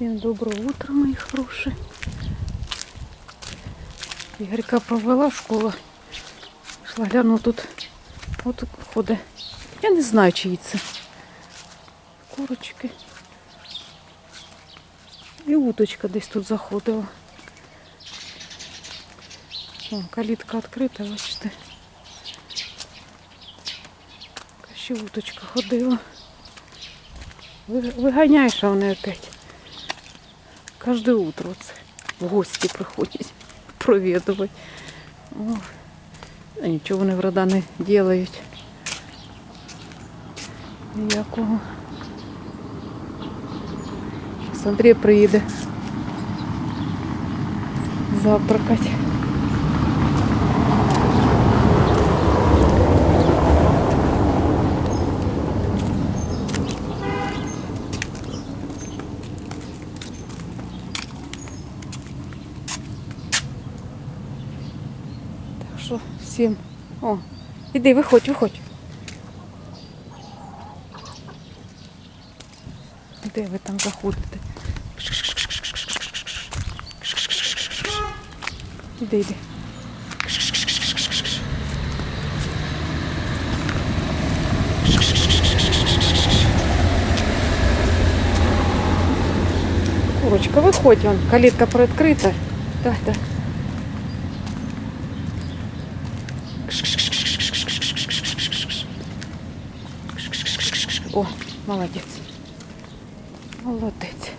Всем доброе утро, мои хорошие. Ігорька провела школа. Шла глянула тут. От ходить. Я не знаю, чиї це. Курочки. І уточка десь тут заходила. О, калітка відкрита, бачите. Ще уточка ходила. Ви- Виганяєш, а вони опять. Кожне утро це в гості приходять провідувати. О, нічого вони врода не роблять. Ніякого. Зараз Андрій приїде завтракати. іди, виходь, виходь. Де ви там заходите? Іди, іди. Курочка, виходь, вон, калітка приоткрита. Так, так. О, молодець. Молодець.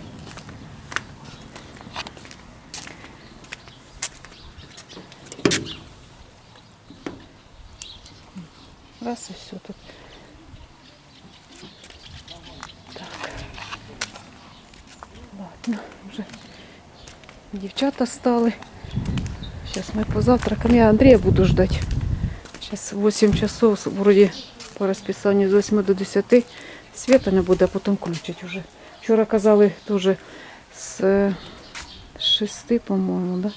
Раз і все тут. Так. Ладно, вже дівчата стали. Зараз ми позавтракаємо. Я Андрія буду ждати. Зараз 8 часов, вроді по розписанню з 8 до 10. Світа не буде, а потім включать уже. Вчора казали теж з е, 6, по-моєму, да?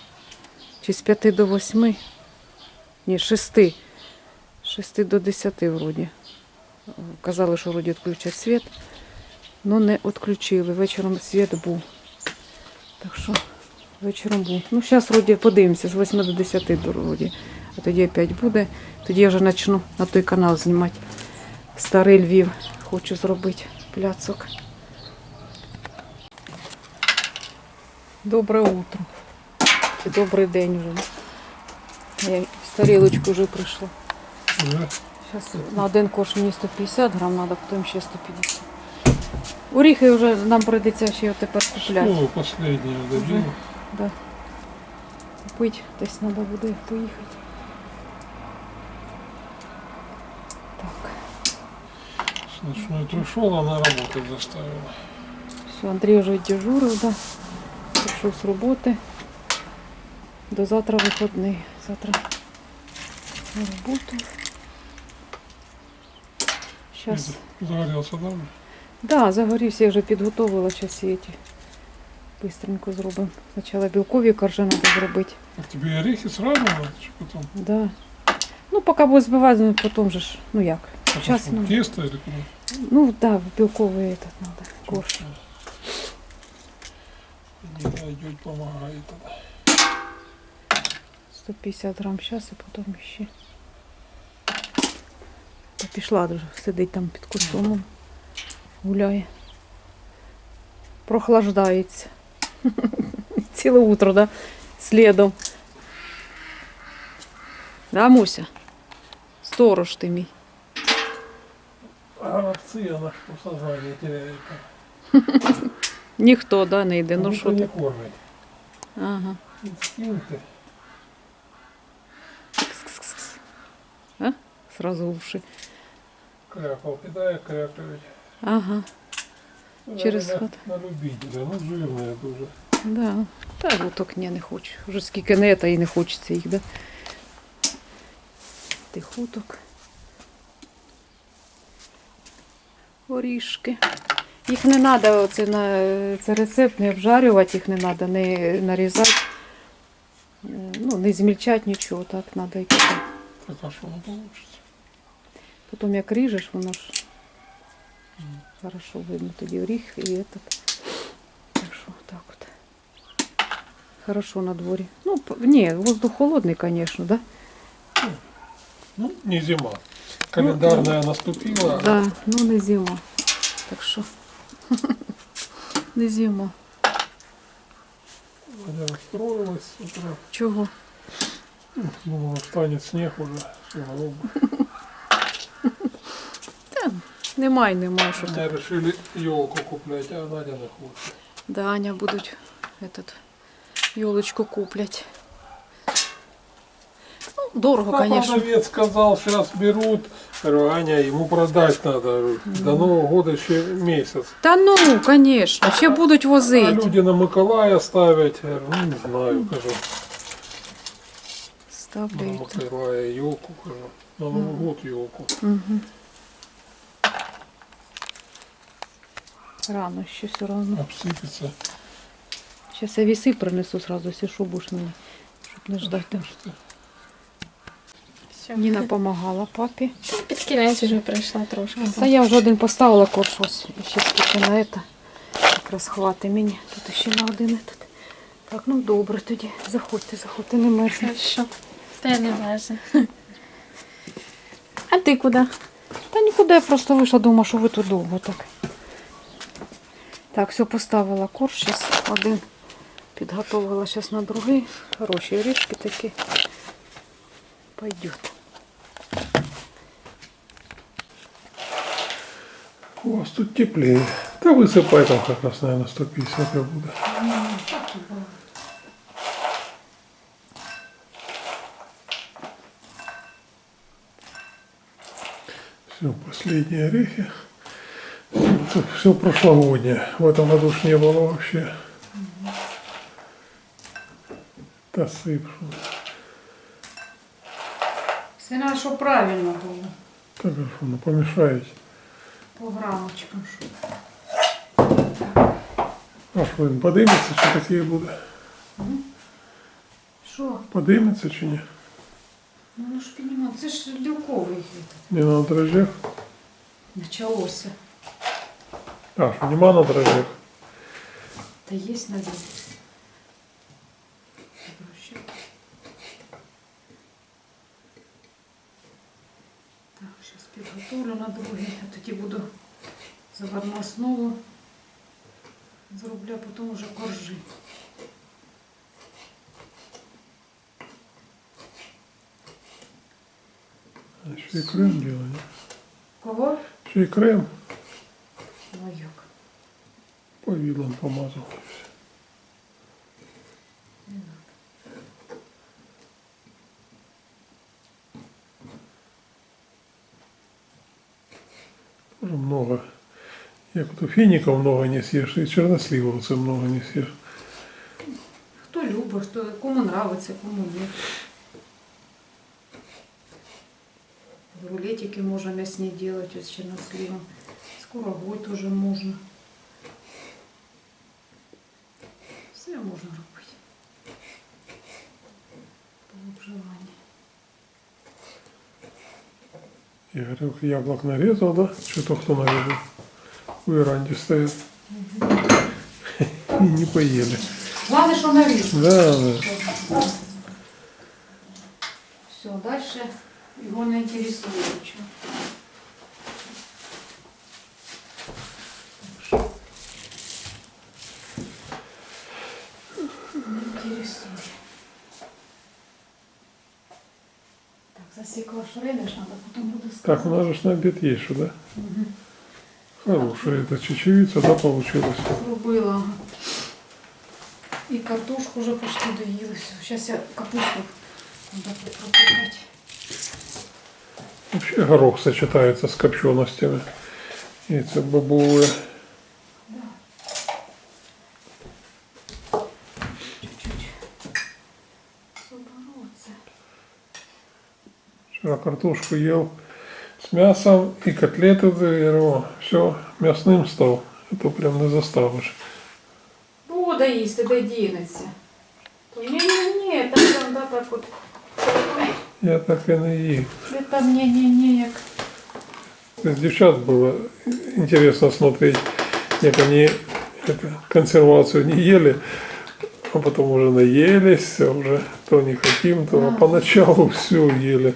Чи з 5 до 8. Ні, з 6. 6 до 10 вроді. Казали, що вроді відключать світ. але не відключили. Вечором світ був. Так що вечором був. Ну, зараз вроді подивимося, з 8 до 10 вроді. А тоді опять буде. Тоді я вже почну на той канал знімати. Старий Львів. Хочу зробити пляцок. Добре утро. Чи добрий день вже. Я з тарілочку вже прийшла. Зараз на один кош мені 150 грам треба, потім ще 150. Оріхи вже нам прийдеться ще тепер купляти. Что последнее добил? Да. Купить десь треба буде поїхати. Так. С ночной пришел, она работать заставила. Все, Андрій вже дежурив, да. Прийшов з роботи. До завтра виходний. Завтра на роботу. Зараз. Загорелся дома. Да, загорівся, я вже підготовила зараз ці. Быстренько зробимо. Спочатку білкові коржі треба зробити. А тебе орехи сразу надо, потом? Да. Ну, поки буде збивати, ну, потім же ж, ну як. Сейчас, ну. Тесто или куда? Ну, да, білковий этот надо. Корж. Найдет, помогает. 150 грам зараз і потім ще. Та пішла вже, сидить там під кустом, гуляє. Прохлаждається. Ціле утро, да? Слідом. Да, Муся? Сторож ти мій. Овцы она что сознание теряет. Ніхто, да, не йде. Ну що не ти? кормит. Ага. Инстинкты. Кс-кс-кс. А? Сразу уши. Крякал, кидая крякают. Ага. Через ход. На любителя, ну жирная дуже. Да. Та гуток ні, не хочу. Вже скільки не та і не хочеться їх, да? Тих уток. Орішки. Їх не треба, оце на це рецепт, не обжарювати, їх не треба, не нарізати, ну, не змільчати нічого, так треба і потім. Так а что оно? Потім як ріжеш, воно ж хорошо видно тоді оріх і этот. Так що Хорошо на дворі. Ну, ні, воздух холодний, звісно, да? Ну, не зима. Календарная наступила. Да, ну не зима. Так що. Не зима. Ваня расстроилась с утра. Чого? Думала, станет снег уже. Всё. Та, немає, немає, що Мне так. решили елку куплять, а Надя не хочет. Да, Аня будуть этот, елочку куплять. Дорого, А конечно. продавец сказал, сейчас берут. Говорю, Аня, ему продать надо. Говорю, До Нового года еще месяц. Та ну, конечно, ще будуть А возити. люди на Миколая ставить. Я говорю, ну, не знаю, кажу. На Ставляють. Миколая елку, кажу. На Новый год елку. Рано ще все одно. Обсыпется. Зараз я віси принесу сразу, будеш мені, щоб не ждати. Все. Ніна допомагала папі. Під кінець вже прийшла трошки. Та я вже один поставила корж ось. І ще скільки на це. Якраз хватить мені. Тут ще на один этот. Так, ну добре тоді. Заходьте, заходьте, не. Хорошо. Та я не влазу. А ти куди? Та нікуди я просто вийшла, думала, що ви тут довго так. Так, все, поставила корж. Один підготовила зараз на другий. Хороші річки такі. Пойдет. У вас тут теплее. Да высыпай там как раз, наверное, 150 я буду. Все, последние орехи. все прошлогоднее. В этом году ж не было вообще. Да сыпшу. Все що правильно було. Так что, ну помешаете. По грамочкам. А что, він подымется, что такие будут? Що? Подымется, что не? Ну, ну ж піднімав, це ж білковий Не на дрожжах? Началося. А, что нема на дрожжах? Та є на Так, зараз підготовлю на другий, а тоді буду заварну основу. Зроблю, а потім уже коржи. А еще и крем делали. Кого? Еще и крем Лайок. по вилам помазал. Тоже много. Як то фиников много не съешь, и черносливовцы много не съешь. Хто любить, хто, кому нравиться, кому ні. Рулетики можно мясні делать черносливом. З курагой тоже можна. Все можна робити. По желанию. Игорек яблок нарезал, да? Что-то кто нарезал. В веранде стоят. И не поели. Главное, що наріз. Да, да. Все, дальше его не интересует ничего. Засекла шрейдер, надо потом буду сказать. Так, у нас же на обед есть что, да? Хорошая эта чечевица, да, получилась? Зробила. І картошку вже почти доїли. Зараз я капусту треба пропікати. Вообще горох сочетается с копченостями. Яйца бобовые. Чуть-чуть собороться. Вчера картошку ел с мясом и котлеты доверил. Все, мясным стал. Это прям не заставишь. Буде їсти, де дінеться. То ні, ні, ні, там там да, так от. Я так и не ел. Де там ні, ні, ні, як. Из девчат было интересно смотреть, как они это, консервацию не ели, А потом уже наелись, а уже то не хотим, то а Да. поначалу все ели.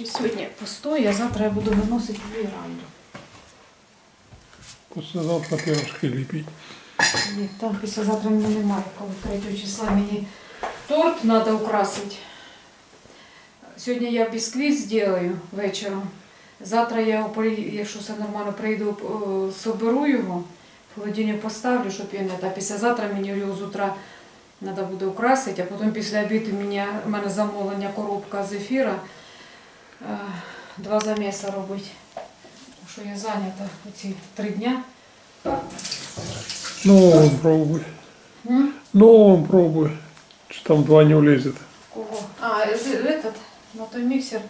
Ще сьогодні постоє, а завтра я буду виносити в віранду. Послезавтра пирожки лепить. Ні, там післязавтра мене немає, коли 3 числа мені торт треба украсити. Сьогодні я бісквіт зроблю вечором. Завтра я, якщо все нормально, прийду, е, соберу його, в холодильник поставлю, щоб він не та післязавтра мені його з утра треба буде украсити, а потім після обіду в мене замовлення коробка з ефіра. Е, Два заміси робити. Тому що я зайнята ці три дня. Ну, пробуй. М? Ну, пробуй. Что там два не влезет. Кого? А, е- этот, на той міксер.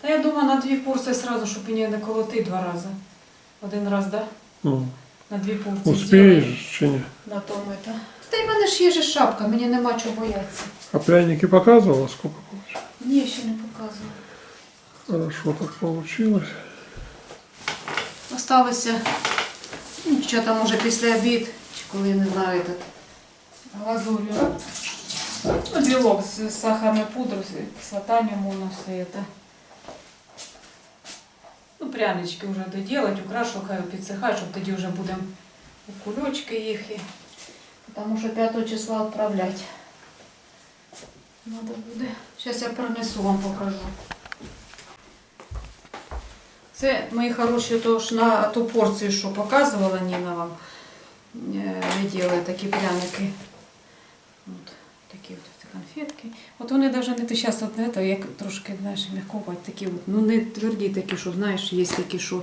Та я думаю, на дві порції сразу, щоб мені не колоти два рази. Один раз, да? Ну, На дві порції. успеешь, чи не? На тому это. Та й в мене ж є же шапка, мені нема чого боятися. А пряники показывала, сколько получилось? Ні, ще не показувала. Хорошо так получилось. Осталося, ну, що там може після обід, чи коли я не знаю, этот, глазурю. Ну, білок з сахарною пудрою, з кислота лимона, все це. Ну, прянички вже доділать, украшу, хай підсихають, щоб тоді вже будемо у кульочки їх. І... Тому що 5 числа відправляти. Надо буде. Зараз я принесу вам покажу. Це мої хороші, то ж на ту порцію, що показувала Ніна вам, е, виділи такі пряники. От, такі от конфетки. От вони навіть не зараз от не то, як трошки, знаєш, м'якувати, такі от, ну не тверді такі, що знаєш, є такі, що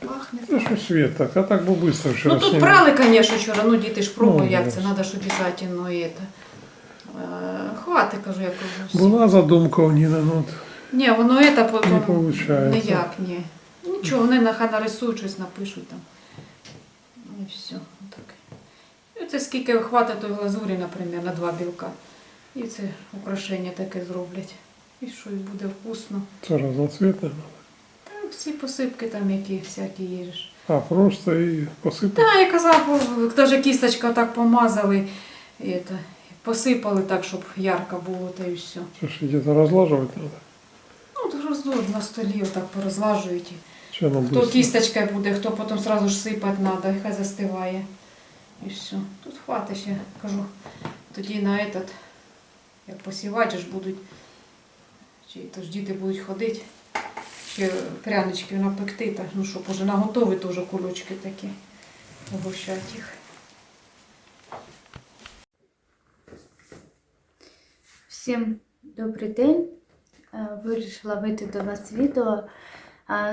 пахне. Ну что свет так, а так бы быстро вчера Ну тут сняли. брали, звісно, вчора, ну діти ж пробують, Ну, як да. це, треба ж обов'язково і це. Е, Хватить, кажу, я кажу. всі. Была задумка у Нины, ну вот Ні, воно це потім не ніяк, ні. Нічого, вони нахай нарисують, щось напишуть там. І все. Так. І це скільки хватить той глазурі, наприклад, на два білка. І це украшення таке зроблять. І що, і буде вкусно. Это разноцветное. Так, всі посипки там, які всякі є. А, просто и посыпать. Та, я казав, навіть кісточка так помазали, і це, посипали так, щоб ярко було, та і все. Слушай, где-то разлаживать надо. Ну, на столі отак порозлажують. Что оно Хто быстро? кісточкою буде, хто потім сразу ж сипати треба, хай застиває. І все. Тут хватить ще, кажу. Тоді на этот, як посівати ж будуть, чи то ж діти будуть ходити, ще прянички напекти, так, ну щоб уже наготові теж кульочки такі. Угощати їх. Всім добрий день. Е, Вирішила вийти до вас відео.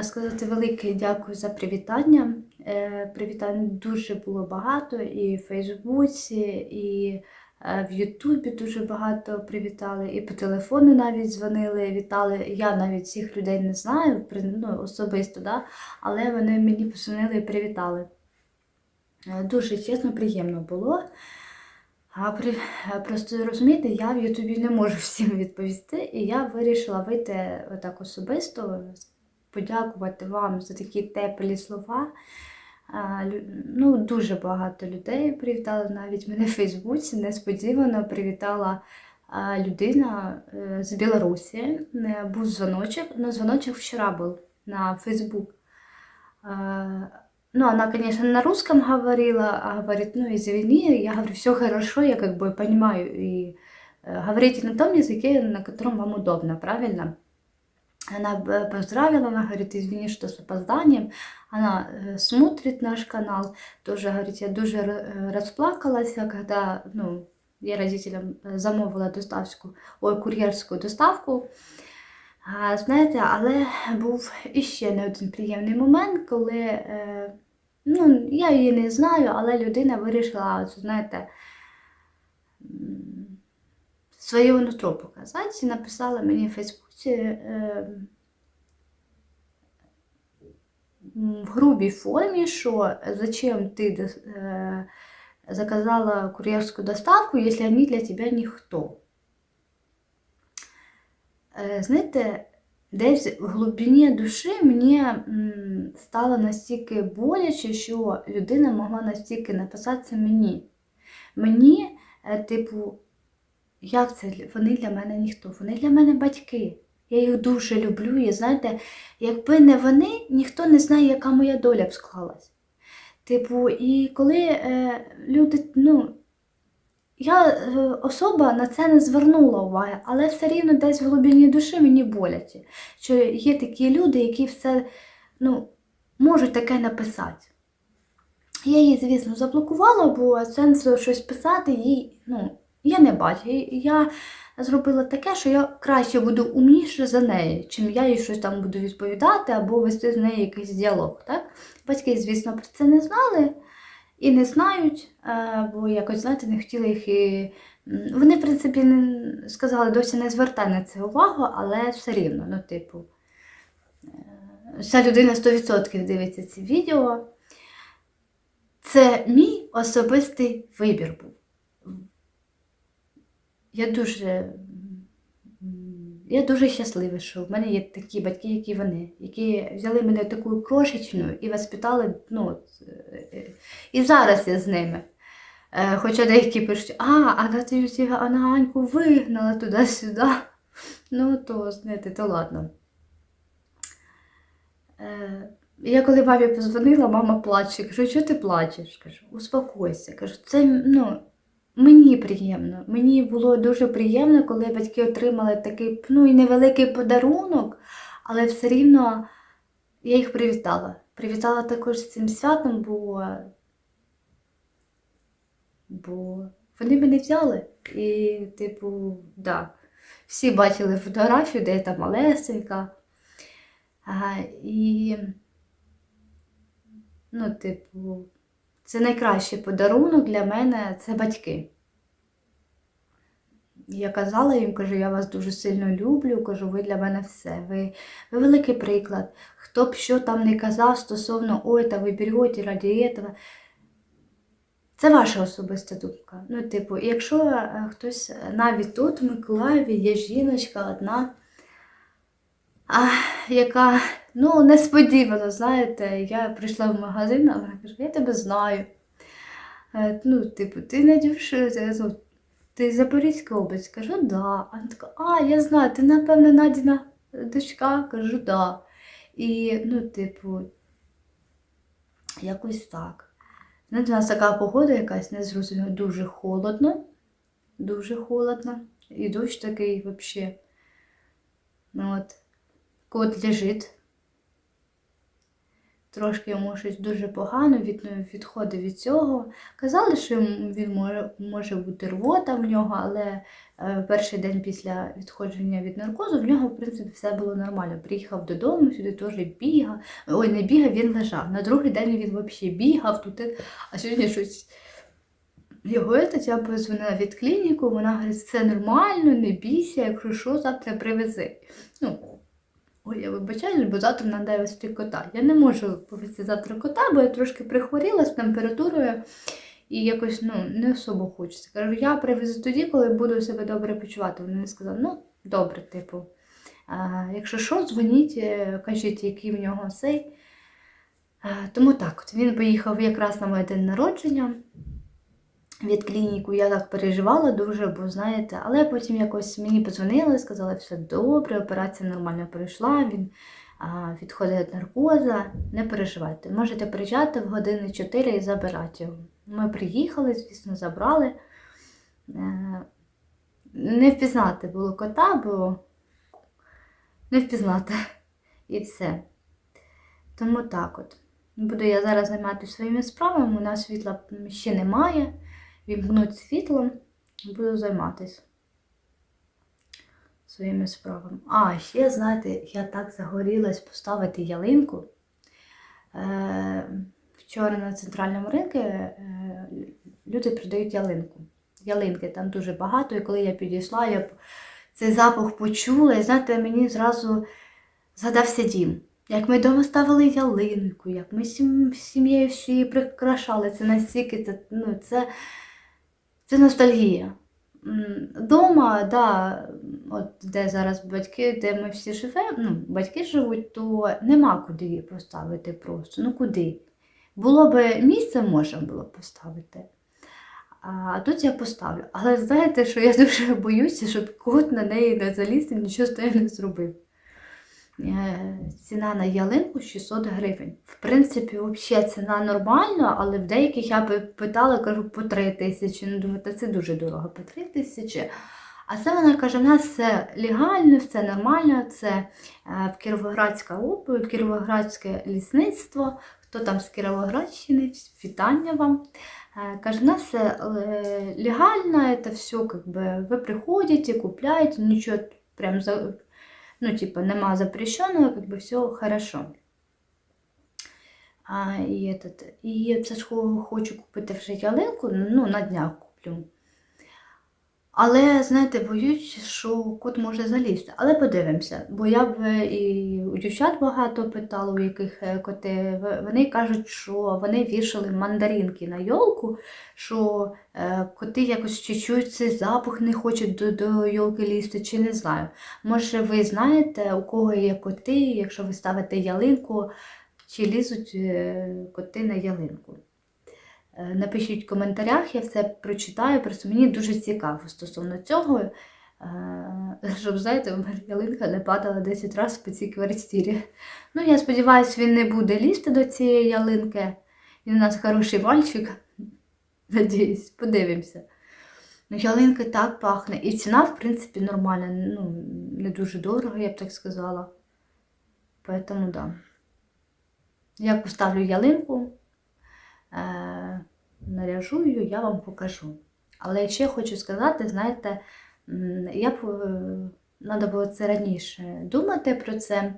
Сказати велике дякую за привітання. Е, Привітань дуже було багато і в Фейсбуці, і е, в Ютубі дуже багато привітали, і по телефону навіть дзвонили, вітали. Я навіть цих людей не знаю, ну, особисто, да? але вони мені позвонили і привітали. Дуже чесно, приємно було. А при... е, просто розумієте, я в Ютубі не можу всім відповісти, і я вирішила вийти отак особисто, подякувати вам за такі теплі слова. Ну, дуже багато людей привітали навіть мене в Фейсбуці. Несподівано привітала людина е, з Білорусі. Е, Був дзвоночок, ну дзвоночок вчора був на Фейсбук. А, Ну, она, конечно, на русском говорила, а говорит, ну, извини, я говорю, все хорошо, я как бы понимаю, и э, говорите на том языке, на котором вам удобно, правильно? Она б- поздравила, она говорит, извини, что с опозданием. Она э, смотрит наш канал, тоже говорит, я дуже р- э, расплакалась, когда, ну, я родителям э, замовила доставку, ой, курьерскую доставку. А, знаєте, але був іще не один приємний момент, коли е, ну, я її не знаю, але людина вирішила, знаєте, своє нутро показати і написала мені в Фейсбуці е, в грубій формі, що зачем ти е, заказала кур'єрську доставку, якщо вони для тебе ніхто. Е, Знаєте, десь в глибині душі мені стало настільки боляче, що людина могла настільки написати це мені. Мені, е, типу, як це? Вони для мене ніхто, вони для мене батьки. Я їх дуже люблю, і знаєте, якби не вони, ніхто не знає, яка моя доля б склалась. Типу, і коли е, люди, ну, я е, особа на це не звернула уваги, але все рівно десь в глибині душі мені боляче, що є такі люди, які все ну, можуть таке написати. Я її, звісно, заблокувала, бо сенсу щось писати їй, ну, я не бачу. Я зробила таке, що я краще буду умніше за неї, чим я їй щось там буду відповідати або вести з нею якийсь діалог. Так? Батьки, звісно, про це не знали і не знають, е, бо якось, знаєте, не хотіли їх і. Вони, в принципі, не сказали, досі не звертай на це увагу, але все рівно, ну, типу, е, ця людина 100% дивиться ці відео. Це мій особистий вибір був. Я дуже, я дуже щаслива, що в мене є такі батьки, які вони, які взяли мене таку крошечну і воспитали. Ну, е, е, і зараз я з ними. Е, Хоча деякі пишуть, а, а ти а на Аньку вигнала туди-сюди. Ну, то, знаєте, то ладно. Я коли мамі позвонила, мама плаче. Кажу, що ти плачеш? Кажу, успокойся. Кажу, це ну, мені приємно. Мені було дуже приємно, коли батьки отримали такий ну, і невеликий подарунок, але все рівно я їх привітала. Привітала також з цим святом, бо, бо вони мене взяли. І, типу, да. Всі бачили фотографію, де я там малесенька. А, і, ну, типу, це найкращий подарунок для мене це батьки. Я казала їм, кажу, я вас дуже сильно люблю, кажу, ви для мене все. Ви, ви великий приклад. Хто б що там не казав стосовно ой, та ви берете раді цього. Це ваша особиста думка. Ну, типу, якщо е, хтось е, навіть тут, в Миколаєві, є жіночка одна, а, яка ну, несподівано, знаєте, я прийшла в магазин, а вона каже, я тебе знаю. Е, Ну, типу, ти Надюш, е, ну, ти з Запорізької області? Кажу, да. А вона така, а, я знаю, ти, напевно, Надіна дочка? Кажу, да. І, ну, типу, якось так. Знаєте, у нас така погода якась незрозуміла, дуже холодно, дуже холодно. І дощ такий взагалі. Ну, от. Кот лежить. Трошки йому щось дуже погано, від, відходить від цього. Казали, що він може, може бути рвота в нього, але е, перший день після відходження від наркозу в нього, в принципі, все було нормально. Приїхав додому, сюди теж бігав. Ой, не бігав, він лежав. На другий день він взагалі бігав тут, а сьогодні щось. Його я позвонила від клініку, вона говорить, все нормально, не бійся, якщо що, завтра привези. Ну, ой, я вибачаюсь, бо завтра треба вести кота. Я не можу повезти завтра кота, бо я трошки прихворіла з температурою і якось ну, не особо хочеться. Кажу, я привезу тоді, коли буду себе добре почувати. Вони сказали, ну, добре, типу. А, якщо що, дзвоніть, е, кажіть, який в нього цей. Тому так, от він поїхав якраз на моє день народження від клініку. Я так переживала дуже, бо знаєте, але потім якось мені подзвонили, сказали, все добре, операція нормально пройшла, він а, відходить від наркоза. Не переживайте. Можете приїжджати в години 4 і забирати його. Ми приїхали, звісно, забрали. Е, Не впізнати було кота, бо не впізнати. І все. Тому так от. Буду я зараз займатися своїми справами. У нас світла ще немає. Вімкнуть світло, буду займатися своїми справами. А, ще, знаєте, я так загорілась поставити ялинку. Е, вчора на центральному ринку е, люди продають ялинку. Ялинки там дуже багато, і коли я підійшла, я цей запах почула, і знаєте, мені зразу згадався дім. Як ми вдома ставили ялинку, як ми з сім'єю всі прикрашали, це настільки, це, ну, це, це ностальгія. Дома, да, от де зараз батьки, де ми всі живемо, ну, батьки живуть, то нема куди її поставити просто. Ну куди? Було б місце, можна було б поставити. А тут я поставлю. Але знаєте, що я дуже боюся, щоб кот на неї не заліз і нічого з нею не зробив. Е, Ціна на ялинку 600 гривень. В принципі, взагалі ціна нормальна, але в деяких я питала, кажу, по 3 тисячі. Ну, думаю, це дуже дорого, по 3 тисячі. А це вона каже, в нас все легально, все нормально, це е, в Кіровоградська область, Кіровоградське лісництво. Хто там з Кіровоградщини, вітання вам. Е, Каже, в нас все легально, це все, бы, ви приходите, купляєте, нічого прям ну, типа, нема запрещенного, как бы все хорошо. А, і, этот, і це ж хочу купити вже ялинку, ну, на днях куплю. Але, знаєте, боюсь, що кот може залізти. Але подивимося. Бо я б е, і у дівчат багато питала, у яких е, коти. Вони кажуть, що вони вішали мандаринки на йолку, що е, коти якось чуть-чуть цей запах не хочуть до, до йолки лізти, чи не знаю. Може, ви знаєте, у кого є коти, якщо ви ставите ялинку, чи лізуть коти на ялинку? Е, Напишіть в коментарях, я все прочитаю, просто мені дуже цікаво стосовно цього, е, щоб, знаєте, ялинка не падала 10 разів по цій квартирі. Ну, я сподіваюся, він не буде лізти до цієї ялинки. Він у нас хороший мальчик. Надіюсь, подивимося. Ну, ялинка так пахне. І ціна, в принципі, нормальна. Ну, не дуже дорого, я б так сказала. Поэтому, да. Я поставлю ялинку, е, наряжу її, я вам покажу. Але ще хочу сказати, знаєте, я б треба було це раніше думати про це.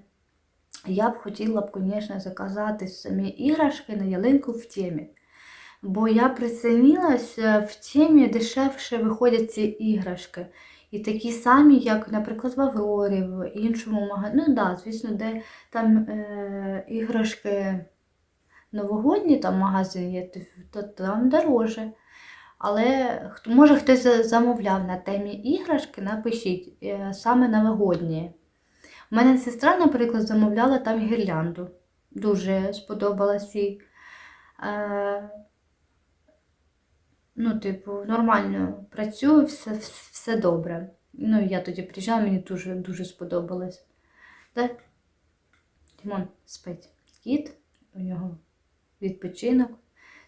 Я б хотіла б, звісно, заказати самі іграшки на ялинку в темі. Бо я прицінилася, в темі дешевше виходять ці іграшки. І такі самі, як, наприклад, в Аврорі, в іншому магазині. Ну так, да, звісно, де там е, іграшки новогодні там магазин є, то, там дороже. Але може хтось замовляв на темі іграшки, напишіть е, саме новогодні. У мене сестра, наприклад, замовляла там гірлянду. Дуже сподобалась їй. Е, ну, типу, нормально працюю, все, все добре. Ну, я тоді приїжджала, мені дуже, дуже сподобалось. Так? Тимон спить. Кіт, у нього відпочинок.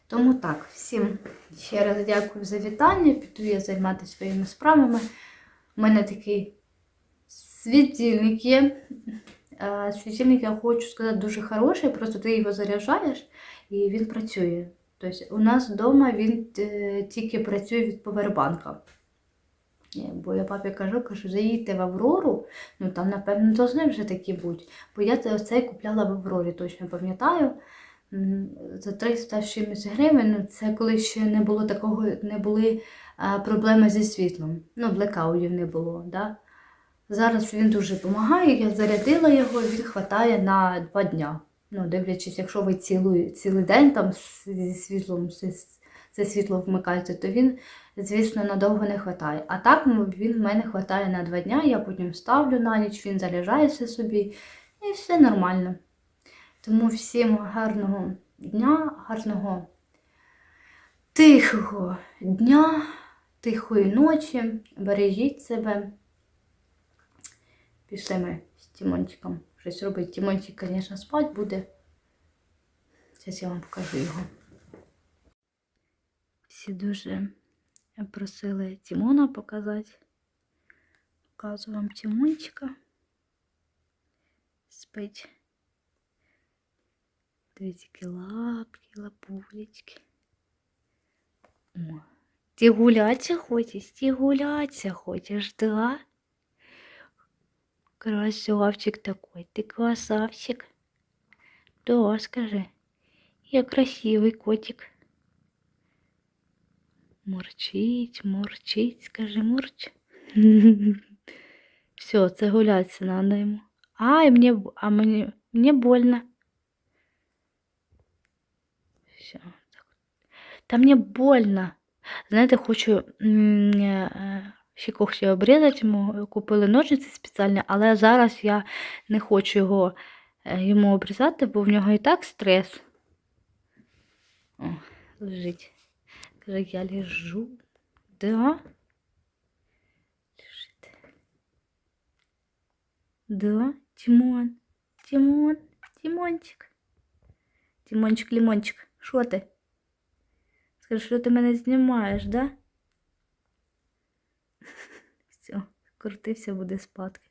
Тому так, всім ще раз дякую за вітання. Піду я займатися своїми справами. У мене такий світильник є. Світильник, я хочу сказати, дуже хороший, просто ти його заряджаєш і він працює. Тобто у нас вдома він е, тільки працює від повербанка. Е, Бо я папі кажу, кажу, заїдьте в Аврору, ну там, напевно, должны вже такі бути. Бо я це- оцей купляла в Аврорі, точно пам'ятаю. За 300 чимось гривень, це коли ще не було такого, не були проблеми зі світлом. Ну, блекаутів не було. Да? Зараз він дуже допомагає, я зарядила його, він хватає на два дня. Ну, дивлячись, якщо ви цілий, цілий день там зі світлом, це світло вмикаєте, то він, звісно, надовго не хватає. А так ну, він в мене хватає на два дня, я потім ставлю на ніч, він заряджається собі і все нормально. Тому всім гарного дня, гарного тихого дня, тихої ночі. Бережіть себе. Пішли ми з Тімончиком щось робити. Тімончик, звісно, спать буде. Зараз я вам покажу його. Всі дуже просили Тімона показати. Показую вам Тімончика. Спить. Дивіться, які лапки, лапулечки. О, ти гулятися хочеш? Ти гулятися хочеш, да? Красавчик такой, ты красавчик. Да, скажи. Я красивый котик. Мурчить, мурчить, скажи мурч. Все, це гулятися надо йому. Ай, мне, а мені, мені больно. Все. Та мені больно. Знаєте, хочу ще когті обрізати йому. Купили ножниці спеціальні, але зараз я не хочу його йому обрізати, бо в нього і так стрес. О, лежить. Каже, я лежу. Да? Лежить. Да, Тимон. Тимон. Тимончик. Тимончик, лимончик. Що ти? Скажи, що ти мене знімаєш, да? Все, крутився, буде спадки.